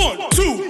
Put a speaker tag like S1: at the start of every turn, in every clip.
S1: One, two,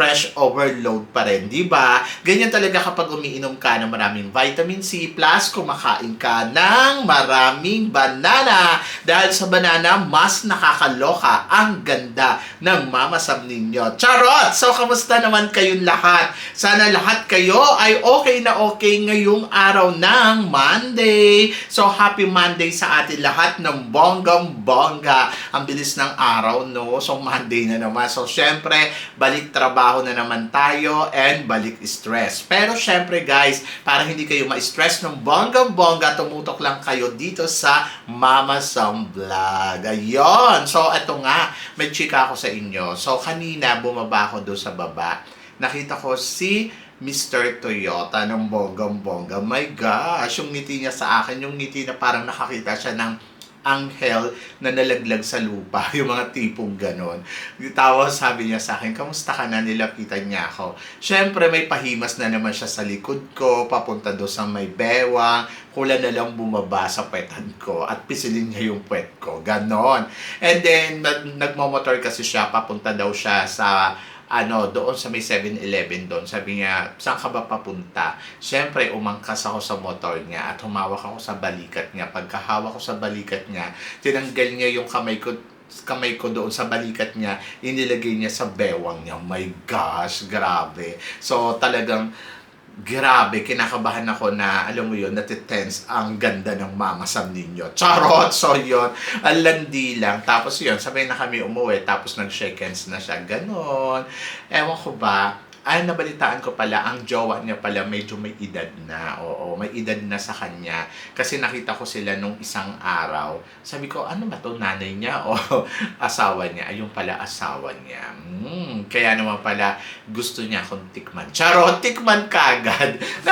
S2: fresh overload pa rin, di ba? Ganyan talaga kapag umiinom ka ng maraming vitamin C plus kumakain ka ng maraming banana. Dahil sa banana, mas nakakaloka ang ganda ng mamasam ninyo. Charot! So, kamusta naman kayong lahat? Sana lahat kayo ay okay na okay ngayong araw ng Monday. So, happy Monday sa atin lahat ng bonggang-bongga. Ang bilis ng araw, no? So, Monday na naman. So, syempre, balik trabaho na naman tayo and balik stress. Pero, syempre, guys, para hindi kayo ma-stress ng bonggang-bongga, tumutok lang kayo dito sa Mama Sam Vlog. Ayun! So, eto nga, may chika ako sa inyo. So, kanina, bumaba ako doon sa baba. Nakita ko si Mr. Toyota ng bonggang-bongga. My gosh, yung ngiti niya sa akin, yung ngiti na parang nakakita siya ng anghel na nalaglag sa lupa, yung mga tipong ganon. Tapos sabi niya sa akin, kamusta ka na? Nilapitan niya ako. Siyempre, may pahimas na naman siya sa likod ko, papunta doon sa may bewang, kula na lang bumaba sa puwetan ko at pisilin niya yung puwet ko. Ganon. And then, nag- nagmamotor kasi siya, papunta daw siya sa ano, doon sa may 7-Eleven doon, sabi niya, saan ka ba papunta? Siyempre, umangkas ako sa motor niya at humawak ako sa balikat niya. Pagkahawak ko sa balikat niya, tinanggal niya yung kamay ko kamay ko doon sa balikat niya, inilagay niya sa bewang niya. My gosh, grabe. So, talagang grabe, kinakabahan ako na, alam mo yun, natitense ang ganda ng mamasam ninyo. Charot! So yun, ang landi lang. Tapos yun, sabay na kami umuwi, tapos nag-shake hands na siya. Ganon. Ewan ko ba, ay nabalitaan ko pala, ang jowa niya pala medyo may edad na. Oo, may edad na sa kanya. Kasi nakita ko sila nung isang araw. Sabi ko, ano ba to nanay niya o asawa niya? Ayun pala asawa niya. Hmm, kaya naman pala gusto niya akong tikman. Charot, tikman kagad.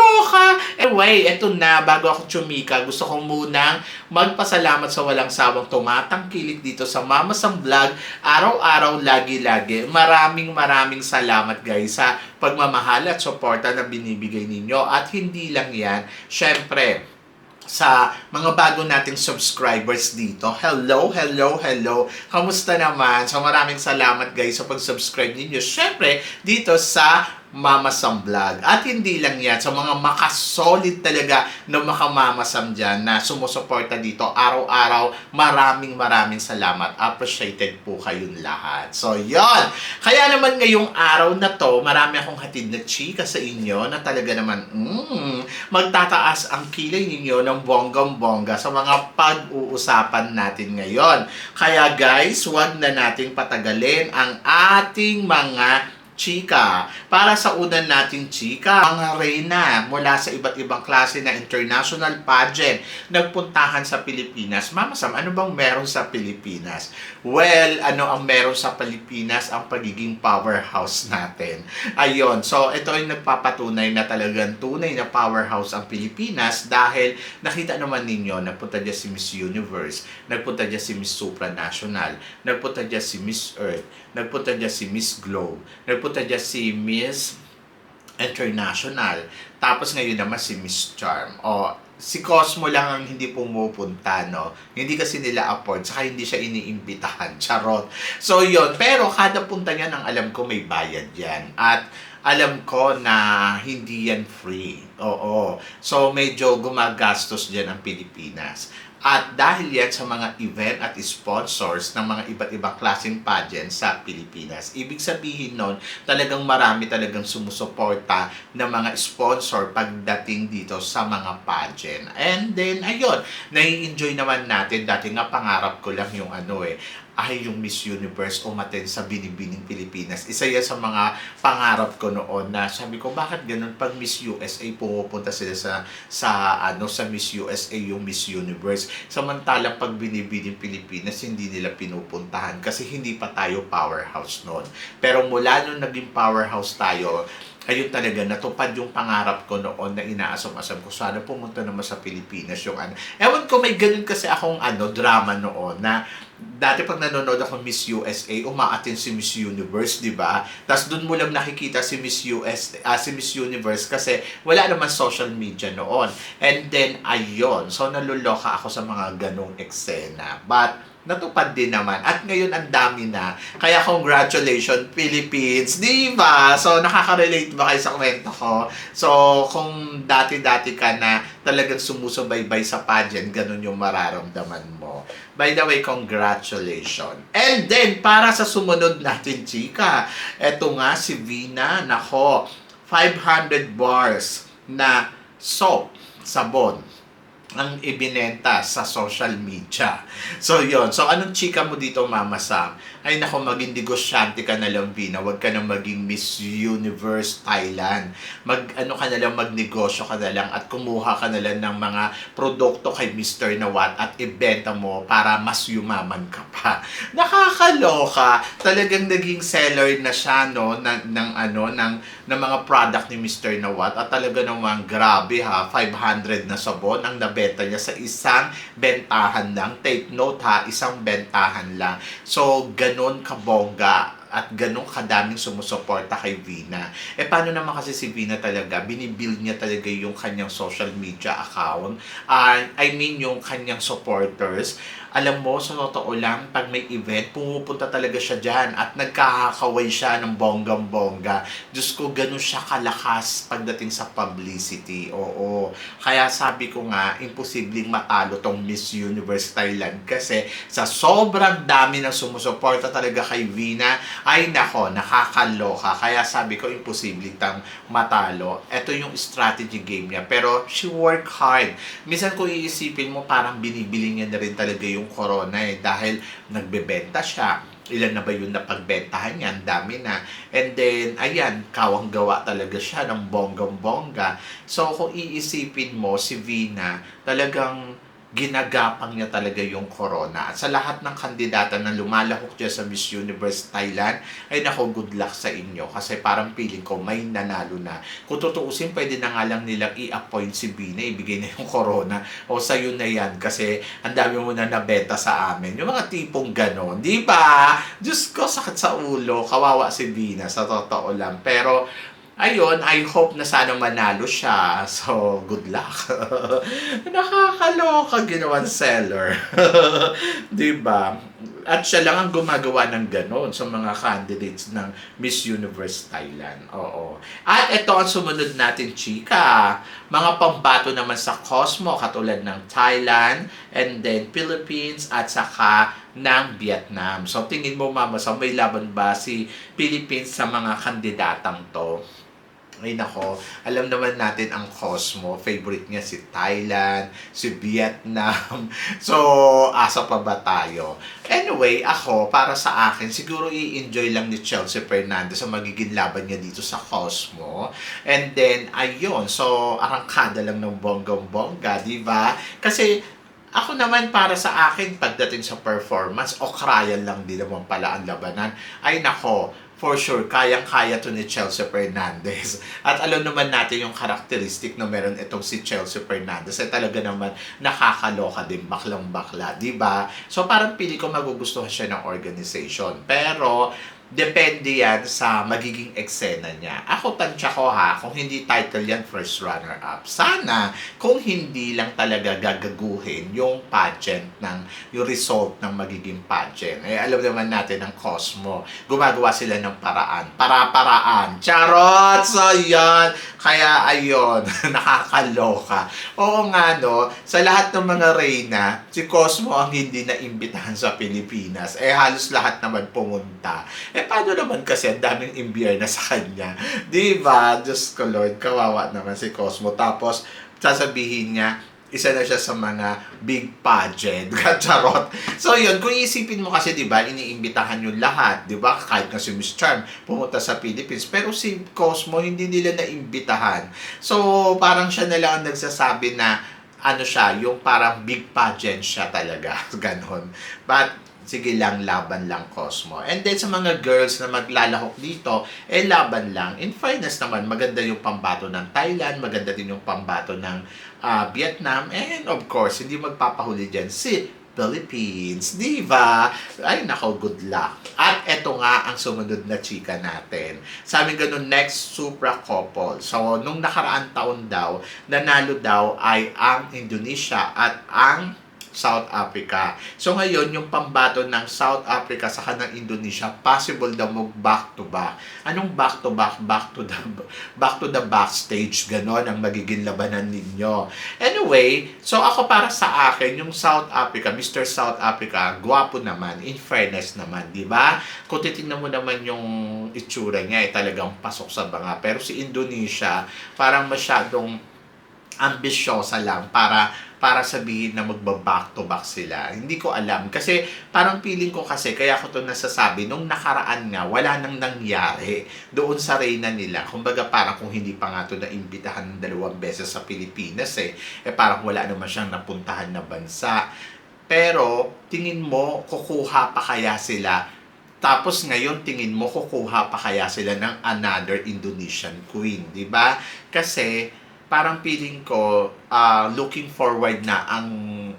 S2: Nakakaloka. Anyway, eto na, bago ako tsumika, gusto ko munang magpasalamat sa walang sawang tumatangkilik dito sa Mama Sam Vlog. Araw-araw, lagi-lagi. Maraming maraming salamat guys sa pagmamahal at suporta na binibigay ninyo. At hindi lang yan, syempre, sa mga bago nating subscribers dito. Hello, hello, hello. Kamusta naman? So maraming salamat guys sa pag-subscribe ninyo. Syempre, dito sa Mama Sam Vlog. At hindi lang yan, sa mga makasolid talaga na makamamasam dyan na sumusuporta dito araw-araw. Maraming maraming salamat. Appreciated po kayong lahat. So, yon Kaya naman ngayong araw na to, marami akong hatid na chika sa inyo na talaga naman, mm, magtataas ang kilay ninyo ng bonggang-bongga sa mga pag-uusapan natin ngayon. Kaya guys, huwag na nating patagalin ang ating mga chika. Para sa unan nating chika, mga reyna mula sa iba't ibang klase na international pageant nagpuntahan sa Pilipinas. Mama Sam, ano bang meron sa Pilipinas? Well, ano ang meron sa Pilipinas? Ang pagiging powerhouse natin. Ayon, so ito ay nagpapatunay na talagang tunay na powerhouse ang Pilipinas dahil nakita naman ninyo, nagpunta dyan si Miss Universe, nagpunta dyan si Miss Supranational, nagpunta dyan si Miss Earth, nagpunta dyan si Miss Globe, nagpunta dyan si Miss International, tapos ngayon naman si Miss Charm. O, si Cosmo lang ang hindi pumupunta, no? Hindi kasi nila afford, saka hindi siya iniimbitahan. Charot. So, yon Pero kada punta niya, ang alam ko may bayad yan. At alam ko na hindi yan free. Oo. So, medyo gumagastos dyan ang Pilipinas. At dahil yan sa mga event at sponsors ng mga iba't ibang klaseng pageant sa Pilipinas. Ibig sabihin nun, talagang marami talagang sumusuporta ng mga sponsor pagdating dito sa mga pageant. And then, ayun, nai-enjoy naman natin. Dati nga pangarap ko lang yung ano eh, ay yung Miss Universe umaten sa Binibining Pilipinas. Isa yan sa mga pangarap ko noon na sabi ko, bakit ganun pag Miss USA pumupunta sila sa sa ano sa Miss USA yung Miss Universe. Samantalang pag Binibining Pilipinas hindi nila pinupuntahan kasi hindi pa tayo powerhouse noon. Pero mula nung naging powerhouse tayo, ayun talaga, natupad yung pangarap ko noon na inaasam-asam ko. Sana pumunta naman sa Pilipinas yung ano. Ewan ko, may ganun kasi akong ano, drama noon na dati pag nanonood ako Miss USA, umaatin si Miss Universe, di ba? Tapos doon mo lang nakikita si Miss US, ah, si Miss Universe kasi wala naman social media noon. And then, ayun. So, naluloka ako sa mga ganong eksena. But, natupad din naman. At ngayon, ang dami na. Kaya congratulations, Philippines! Di ba? So, nakaka-relate ba kayo sa kwento ko? So, kung dati-dati ka na talagang sumusubaybay sa pageant, ganun yung mararamdaman mo. By the way, congratulations. And then, para sa sumunod natin, chika, eto nga si Vina, nako, 500 bars na soap, sabon, ang ibinenta sa social media. So, yon So, anong chika mo dito, Mama Sam? Ay, nako, maging negosyante ka na lang, Vina. Huwag ka na maging Miss Universe Thailand. Mag, ano ka na lang, magnegosyo ka na lang at kumuha ka na lang ng mga produkto kay Mr. Nawat at ibenta mo para mas yumaman ka pa. Nakakaloka. Talagang naging seller na siya, no, ng, ng ano, ng, ng mga product ni Mr. Nawat. At talaga namang grabe ha, 500 na sabon ang nabenta niya sa isang bentahan lang. Take note ha, isang bentahan lang. So, ganon kabongga at ganong kadaming sumusuporta kay Vina. Eh, paano naman kasi si Vina talaga? Binibuild niya talaga yung kanyang social media account. Uh, I mean, yung kanyang supporters. Alam mo, sa totoo lang, pag may event, pumupunta talaga siya dyan at nagkakaway siya ng bonggang-bongga. Diyos ko, ganun siya kalakas pagdating sa publicity. Oo. Kaya sabi ko nga, imposibleng matalo tong Miss Universe Thailand kasi sa sobrang dami ng sumusuporta talaga kay Vina, ay nako, nakakaloka. Kaya sabi ko, imposible tang matalo. Ito yung strategy game niya. Pero she work hard. Minsan kung iisipin mo, parang binibili niya na rin talaga yung corona eh. Dahil nagbebenta siya. Ilan na ba yung napagbentahan niya? Ang dami na. And then, ayan, kawang gawa talaga siya ng bonggang-bongga. So, kung iisipin mo, si Vina, talagang ginagapang niya talaga yung corona. At sa lahat ng kandidata na lumalahok dyan sa Miss Universe Thailand, ay nako, good luck sa inyo. Kasi parang feeling ko may nanalo na. Kung tutuusin, pwede na nga lang nilang i-appoint si Bina, ibigay na yung corona. O sa'yo na yan kasi ang dami mo na nabenta sa amin. Yung mga tipong ganon. Di ba? Diyos ko, sakit sa ulo. Kawawa si Bina, sa totoo lang. Pero, ayun, I hope na sana manalo siya. So, good luck. Nakakaloka ginawan seller. di ba? At siya lang ang gumagawa ng ganon sa mga candidates ng Miss Universe Thailand. Oo. At ito ang sumunod natin, chika. Mga pambato naman sa Cosmo, katulad ng Thailand, and then Philippines, at saka ng Vietnam. So, tingin mo, Mama, sa may laban ba si Philippines sa mga kandidatang to? Ay nako, alam naman natin ang Cosmo. Favorite niya si Thailand, si Vietnam. So, asa pa ba tayo? Anyway, ako, para sa akin, siguro i-enjoy lang ni Chelsea Fernandez sa magiging laban niya dito sa Cosmo. And then, ayun. So, arangkada lang ng bonggang-bongga, di ba? Kasi, ako naman para sa akin, pagdating sa performance, okrayan lang din naman pala ang labanan. Ay nako, for sure, kayang-kaya to ni Chelsea Fernandez. At alam naman natin yung karakteristik na meron itong si Chelsea Fernandez. Ay talaga naman nakakaloka din, baklang-bakla, di ba? So parang pili ko magugustuhan siya ng organization. Pero depende yan sa magiging eksena niya. Ako tansya ko ha, kung hindi title yan, first runner-up. Sana, kung hindi lang talaga gagaguhin yung pageant ng, yung result ng magiging pageant. Eh, alam naman natin ng Cosmo, gumagawa sila ng paraan. Para-paraan. Charot! So, yan. Kaya, ayun, nakakaloka. Oo nga, no, sa lahat ng mga reyna, si Cosmo ang hindi na imbitahan sa Pilipinas. Eh, halos lahat naman pumunta. Eh, paano naman kasi ang daming imbiyer na sa kanya? Di ba? Diyos ko Lord, kawawa naman si Cosmo. Tapos, sasabihin niya, isa na siya sa mga big pageant. Charot. So yun, kung isipin mo kasi, di ba, iniimbitahan yung lahat, di ba? Kahit nga si Miss Charm pumunta sa Philippines. Pero si Cosmo, hindi nila naimbitahan. So, parang siya na lang ang nagsasabi na, ano siya, yung parang big pageant siya talaga. Ganon. But, sige lang, laban lang Cosmo. And then sa mga girls na maglalahok dito, eh laban lang. In fairness naman, maganda yung pambato ng Thailand, maganda din yung pambato ng ah, Vietnam, and of course, hindi magpapahuli dyan si Philippines. Di ba? Ay, nako, good luck. At eto nga ang sumunod na chika natin. Sabi ganun, next Supra couple. So, nung nakaraan taon daw, nanalo daw ay ang Indonesia at ang South Africa. So ngayon, yung pambato ng South Africa sa kanang Indonesia, possible daw mag back to back. Anong back to back? Back to the back to the backstage ganon ang magiging labanan ninyo. Anyway, so ako para sa akin, yung South Africa, Mr. South Africa, gwapo naman, in fairness naman, di ba? Kung titingnan mo naman yung itsura niya, eh, talagang pasok sa banga. Pero si Indonesia, parang masyadong ambisyosa lang para para sabihin na magba-back to back sila. Hindi ko alam. Kasi parang feeling ko kasi, kaya ko to nasasabi, nung nakaraan nga, wala nang nangyari doon sa reyna nila. Kumbaga parang kung hindi pa nga to naimbitahan ng dalawang beses sa Pilipinas eh, eh parang wala naman siyang napuntahan na bansa. Pero tingin mo, kukuha pa kaya sila tapos ngayon tingin mo kukuha pa kaya sila ng another Indonesian queen, 'di ba? Kasi parang feeling ko uh, looking forward na ang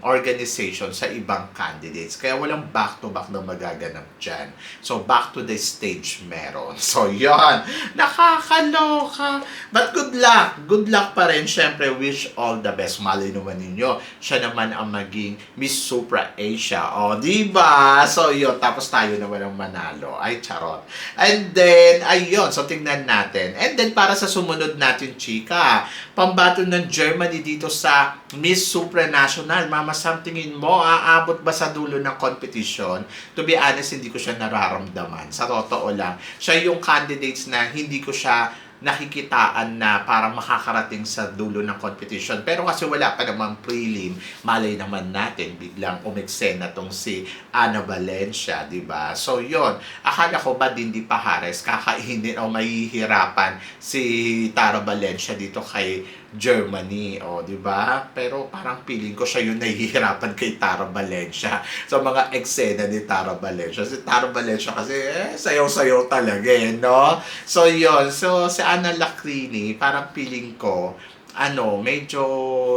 S2: organization sa ibang candidates. Kaya walang back-to-back na magaganap dyan. So, back to the stage meron. So, yon Nakakaloka. But good luck. Good luck pa rin. Siyempre, wish all the best. Malay naman ninyo. Siya naman ang maging Miss Supra Asia. O, di ba? So, yun. Tapos tayo naman ang manalo. Ay, charot. And then, ayun. So, tingnan natin. And then, para sa sumunod natin, chika, pambato ng Germany dito sa Miss Supranational. Mama Sam, tingin mo, aabot ba sa dulo ng competition? To be honest, hindi ko siya nararamdaman. Sa totoo lang. Siya yung candidates na hindi ko siya nakikitaan na parang makakarating sa dulo ng competition. Pero kasi wala pa namang prelim, malay naman natin, biglang umeksena tong si Ana Valencia, di ba? So, yon Akala ko ba Dindi Pahares kakainin o mahihirapan si Tara Valencia dito kay Germany, o, di ba? Pero parang feeling ko siya yung nahihirapan kay Tara Valencia sa mga eksena ni Tara Valencia. Si Tara Valencia kasi, eh, sayaw-sayaw talaga, eh, no? So, yon So, si Ana Lacrini, parang feeling ko, ano, medyo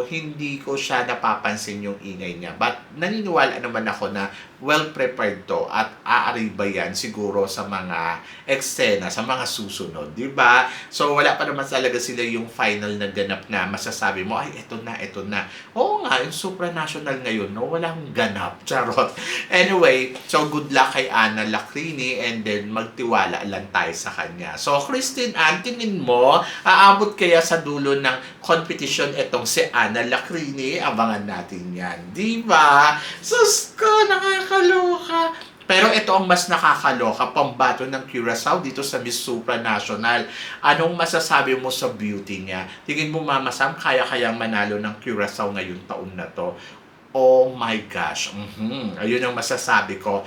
S2: hindi ko siya napapansin yung ingay niya. But naniniwala naman ako na well prepared to at aariba yan siguro sa mga eksena, sa mga susunod, di ba? So wala pa naman talaga sila yung final na ganap na masasabi mo, ay eto na, eto na. Oo nga, yung supranational ngayon, no? Walang ganap, charot. Anyway, so good luck kay Ana Lacrini and then magtiwala lang tayo sa kanya. So Christine Ann, tingin mo, aabot kaya sa dulo ng competition itong si Ana Lacrini. Abangan natin yan. Di ba? Sus ko, nakakaloka. Pero ito ang mas nakakaloka, pambato ng Curacao dito sa Miss Supranational. Anong masasabi mo sa beauty niya? Tingin mo Mama Sam, kaya kayang manalo ng Curacao ngayong taon na to? Oh my gosh. Mm-hmm. Ayun ang masasabi ko.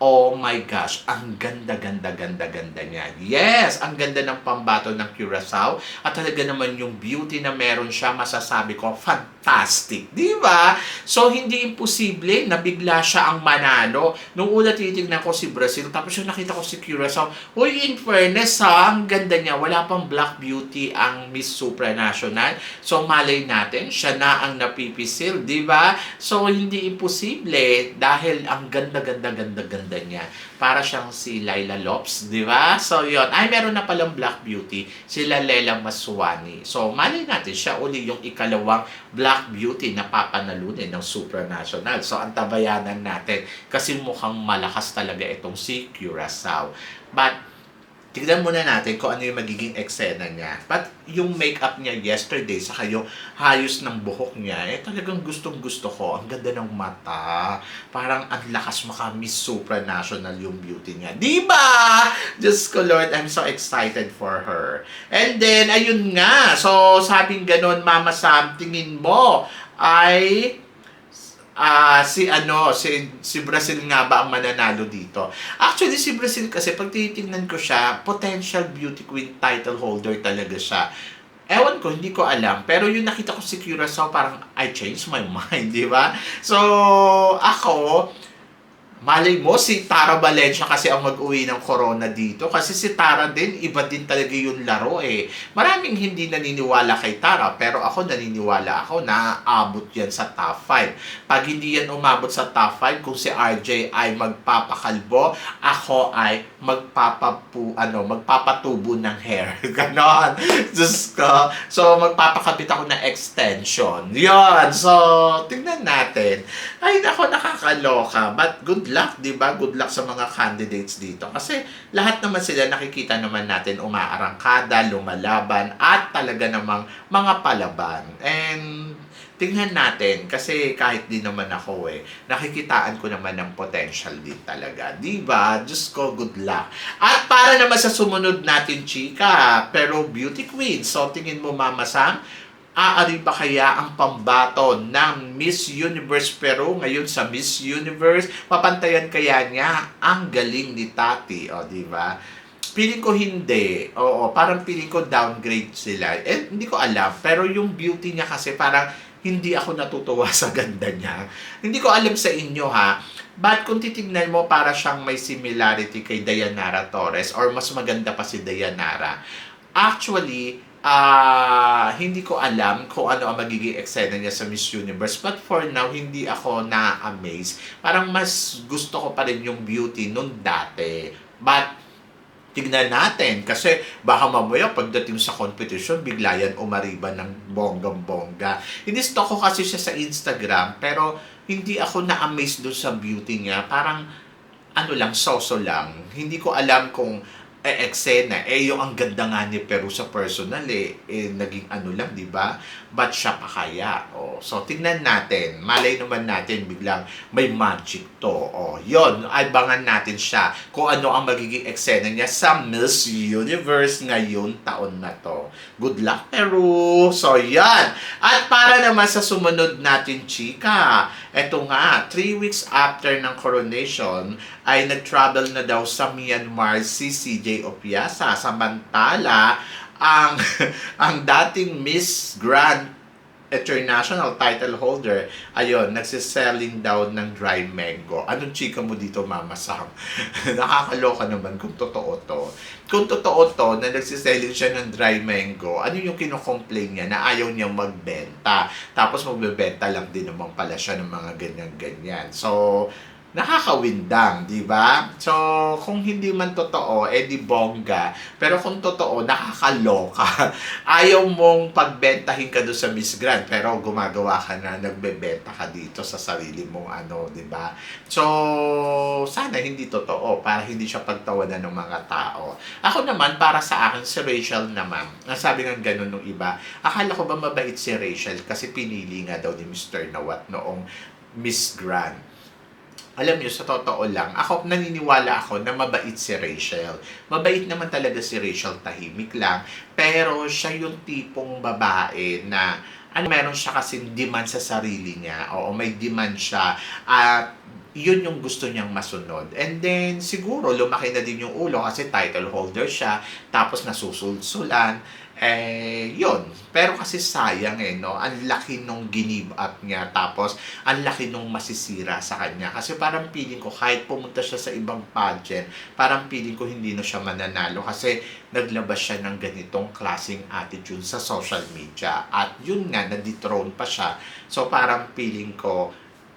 S2: Oh my gosh, ang ganda, ganda, ganda, ganda niya. Yes, ang ganda ng pambato ng Curacao. At talaga naman yung beauty na meron siya, masasabi ko, fantastic. Di ba? So, hindi imposible na bigla siya ang manalo. Nung una titignan ko si Brazil, tapos yung nakita ko si Curacao, Uy, in fairness ha, ang ganda niya. Wala pang Black Beauty ang Miss Supranational. So, malay natin, siya na ang napipisil. Di ba? So, hindi imposible dahil ang ganda, ganda, ganda, ganda ganda niya. Para siyang si Laila Lopes, di ba? So, yon Ay, meron na palang Black Beauty, sila Lela Maswani. So, mali natin, siya uli yung ikalawang Black Beauty na papanalunin ng supranational. So, ang tabayanan natin, kasi mukhang malakas talaga itong si Curacao. But, tignan muna natin kung ano yung magiging eksena niya. But yung makeup niya yesterday, saka yung hayos ng buhok niya, eh talagang gustong gusto ko. Ang ganda ng mata. Parang ang lakas maka-miss supranational yung beauty niya. Di ba? Diyos ko Lord, I'm so excited for her. And then, ayun nga. So, sabing ganon, Mama Sam, tingin mo, ay ah si ano, si, si Brazil nga ba ang mananalo dito? Actually, si Brazil kasi pag titingnan ko siya, potential beauty queen title holder talaga siya. Ewan ko, hindi ko alam. Pero yung nakita ko si Curacao, parang I changed my mind, di ba? So, ako, Malay mo, si Tara Valencia kasi ang mag-uwi ng corona dito. Kasi si Tara din, iba din talaga yung laro eh. Maraming hindi naniniwala kay Tara, pero ako naniniwala ako na aabot yan sa top 5. Pag hindi yan umabot sa top 5, kung si RJ ay magpapakalbo, ako ay magpapapu, ano, magpapatubo ng hair. Ganon. Diyos ko. So, magpapakabit ako ng extension. Yon. So, tingnan natin. Ay, nako, nakakaloka. But good luck, di ba? Good luck sa mga candidates dito. Kasi lahat naman sila nakikita naman natin umaarangkada, lumalaban, at talaga namang mga palaban. And tingnan natin, kasi kahit di naman ako eh, nakikitaan ko naman ng potential din talaga. Di ba? Diyos ko, good luck. At para naman sa sumunod natin, chika, pero beauty queen. So, tingin mo, Mama Sam, aari ba kaya ang pambato ng Miss Universe Peru ngayon sa Miss Universe? Papantayan kaya niya ang galing ni Tati, o di ba? Piling ko hindi. Oo, parang piling ko downgrade sila. Eh, hindi ko alam. Pero yung beauty niya kasi parang hindi ako natutuwa sa ganda niya. Hindi ko alam sa inyo ha. But kung titignan mo, para siyang may similarity kay Dayanara Torres or mas maganda pa si Dayanara. Actually, ah hindi ko alam kung ano ang magiging eksena niya sa Miss Universe. But for now, hindi ako na-amaze. Parang mas gusto ko pa rin yung beauty nung dati. But, tignan natin. Kasi baka mamaya pagdating sa competition, bigla yan umariba ng bonggang-bongga. Inisto ko kasi siya sa Instagram, pero hindi ako na-amaze doon sa beauty niya. Parang, ano lang, soso lang. Hindi ko alam kung eh, eksena. Eh, yung ang ganda nga ni Peru sa personal eh, eh naging ano lang, di ba? Ba't siya pa kaya? Oh, so, tingnan natin. Malay naman natin, biglang may magic to. Oh, yon abangan natin siya kung ano ang magiging eksena niya sa Miss Universe ngayon taon na to. Good luck, Peru! So, yan. At para naman sa sumunod natin, chika, eto nga, three weeks after ng coronation, ay nag-travel na daw sa Myanmar si CJ Opiasa. Samantala, ang ang dating Miss Grand International title holder, ayun, nagsiselling daw ng dry mango. Anong chika mo dito, Mama Sam? Nakakaloka naman kung totoo to. Kung totoo to, na nagsiselling siya ng dry mango, ano yung kinocomplain niya na ayaw niyang magbenta. Tapos magbebenta lang din naman pala siya ng mga ganyan-ganyan. So, nakakawindang, di ba? So, kung hindi man totoo, eh di bongga. Pero kung totoo, nakakaloka. Ayaw mong pagbentahin ka doon sa Miss Grand, pero gumagawa ka na, nagbebenta ka dito sa sarili mong ano, di ba? So, sana hindi totoo, para hindi siya pagtawanan ng mga tao. Ako naman, para sa akin, si Rachel naman, nasabi nga ganun nung iba, akala ko ba mabait si Rachel kasi pinili nga daw ni Mr. Nawat noong Miss Grand alam niyo, sa totoo lang, ako naniniwala ako na mabait si Rachel. Mabait naman talaga si Rachel, tahimik lang. Pero siya yung tipong babae na ano, meron siya kasi demand sa sarili niya. Oo, may demand siya. At yun yung gusto niyang masunod. And then, siguro, lumaki na din yung ulo kasi title holder siya. Tapos nasusulsulan eh, yun. Pero kasi sayang eh, no? Ang laki nung give up niya. Tapos, ang laki nung masisira sa kanya. Kasi parang feeling ko, kahit pumunta siya sa ibang pageant, parang feeling ko hindi na siya mananalo. Kasi, naglabas siya ng ganitong klaseng attitude sa social media. At yun nga, na-dethrone pa siya. So, parang feeling ko,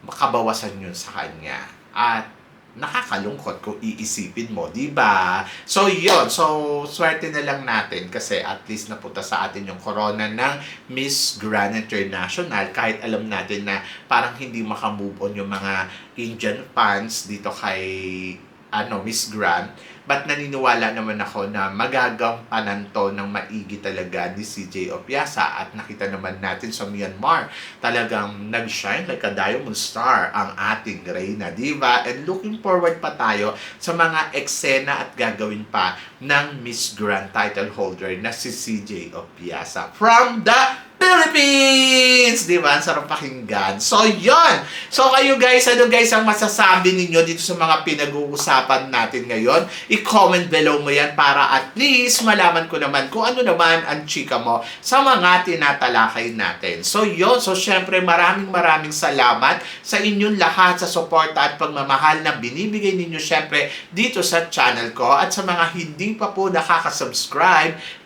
S2: makabawasan yun sa kanya. At, nakakalungkot kung iisipin mo, di ba? So, yon So, swerte na lang natin kasi at least napunta sa atin yung corona ng Miss Grand International kahit alam natin na parang hindi makamove on yung mga Indian fans dito kay ano, Miss Grand. But naniniwala naman ako na magagampanan to ng maigi talaga ni CJ Opiasa at nakita naman natin sa Myanmar talagang nag-shine like a diamond star ang ating Reyna, di ba? And looking forward pa tayo sa mga eksena at gagawin pa ng Miss Grand title holder na si CJ Opiasa from the Philippines! Di ba? Ang sarap pakinggan. So, yon. So, kayo guys, ano guys ang masasabi ninyo dito sa mga pinag-uusapan natin ngayon? I-comment below mo yan para at least malaman ko naman kung ano naman ang chika mo sa mga tinatalakay natin. So, yon. So, syempre, maraming maraming salamat sa inyong lahat sa suporta at pagmamahal na binibigay ninyo syempre dito sa channel ko at sa mga hindi pa po nakaka-subscribe,